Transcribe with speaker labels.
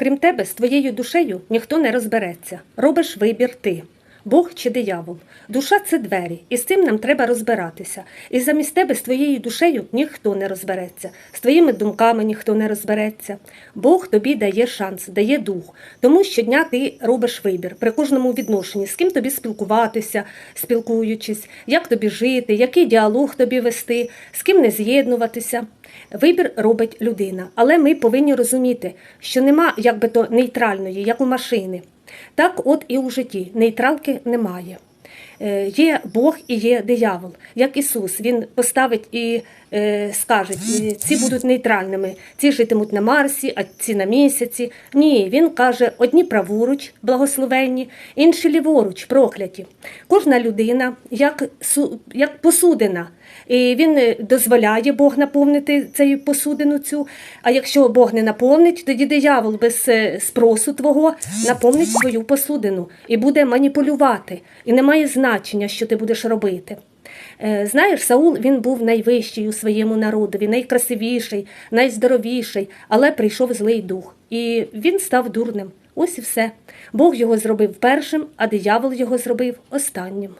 Speaker 1: Крім тебе, з твоєю душею ніхто не розбереться. Робиш вибір ти. Бог чи диявол. Душа це двері, і з цим нам треба розбиратися. І замість тебе з твоєю душею ніхто не розбереться, з твоїми думками ніхто не розбереться. Бог тобі дає шанс, дає дух. Тому щодня ти робиш вибір при кожному відношенні, з ким тобі спілкуватися, спілкуючись, як тобі жити, який діалог тобі вести, з ким не з'єднуватися. Вибір робить людина, але ми повинні розуміти, що нема якби то нейтральної, як у машини. Так, от і у житті нейтралки немає. Е, Є Бог і є диявол, як Ісус. Він поставить і е, скаже, ці будуть нейтральними, ці житимуть на Марсі, а ці на місяці. Ні, він каже, одні праворуч, благословенні, інші ліворуч, прокляті. Кожна людина як, як посудина. І він е, дозволяє Бог наповнити цю посудину цю. А якщо Бог не наповнить, тоді диявол без спросу твого наповнить свою посудину і буде маніпулювати. І немає значення, що ти будеш робити. Е, Знаєш, Саул він був найвищий у своєму народові, найкрасивіший, найздоровіший, але прийшов злий дух, і він став дурним. Ось і все. Бог його зробив першим, а диявол його зробив останнім.